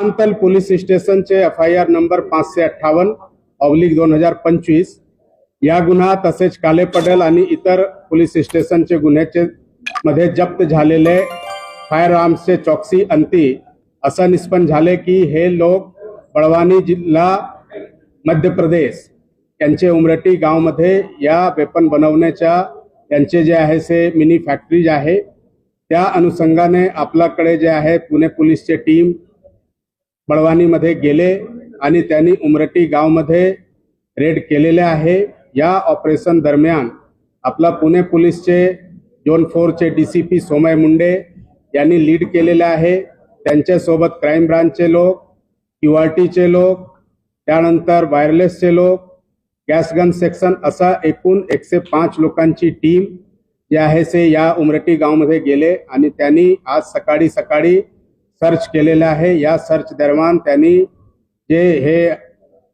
Antil police स्टेशनचे F I R number पाचशे अठ्ठावन्न ऑब्लिक दोन हजार पंचवीस. या गुन्हा तसेच काले पटेल आणि इतर पोलीस स्टेशनचे गुन्ह्याचे मध्ये जप्त झालेले फायर आर्म्सचे चौकसी अंती असं निष्पन्न झाले की हे लोक बळवानी जिल्हा मध्य प्रदेश यांचे उमरटी गावमध्ये या वेपन बनवण्याच्या यांचे जे आहे से मिनी फॅक्टरीज आहे. त्या अनुषंगाने आपल्याकडे जे आहे पुणे पोलीसचे टीम बळवानीमध्ये गेले आणि त्यांनी उमरटी गावमध्ये रेड केलेले आहे. या ऑपरेशन दरम्यान आपला पुणे पोलीसचे zone फोरचे D C P Somay Munde यांनी लीड केलेले आहे. त्यांच्यासोबत क्राईम ब्रांचचे लोक क्यू आर टीचे लोक त्यानंतर वायरलेसचे लोक गॅस गन सेक्शन असा एकूण एकशे पाच लोकांची टीम जे आहे से या उमरटी गावमध्ये गेले आणि त्यांनी आज सकाळी सकाळी सर्च केलेले आहे. या सर्च दरम्यान त्यांनी जे हे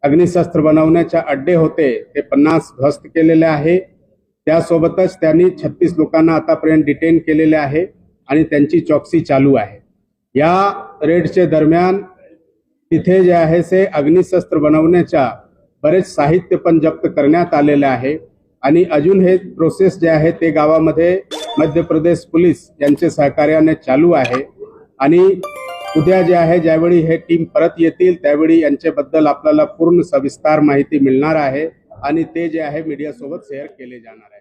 अग्निशस्त्र बनवण्याचे अड्डे होते ते पन्नास ध्वस्त केलेले आहे. त्यासोबतच त्यांनी छत्तीस लोकांना आतापर्यंत डिटेन केलेले आहे आणि त्यांची चौकसी चालू आहे. या रेडचे दरम्यान तिथे जे आहे से अग्निशस्त्र बनवण्याच्या बरेच साहित्य पण जप्त करण्यात आलेले आहे. आणि अजून हे प्रोसेस जे आहे ते गावामध्ये मध्य प्रदेश पोलीस यांचे सहकार्याने चालू आहे. आणि उद्या जे आहे ज्यावेळी हे टीम परत येतील त्यावेळी यांच्याबद्दल आपल्याला पूर्ण सविस्तार माहिती मिळणार आहे आणि ते जे आहे मीडियासोबत शेअर केले जाणार आहे.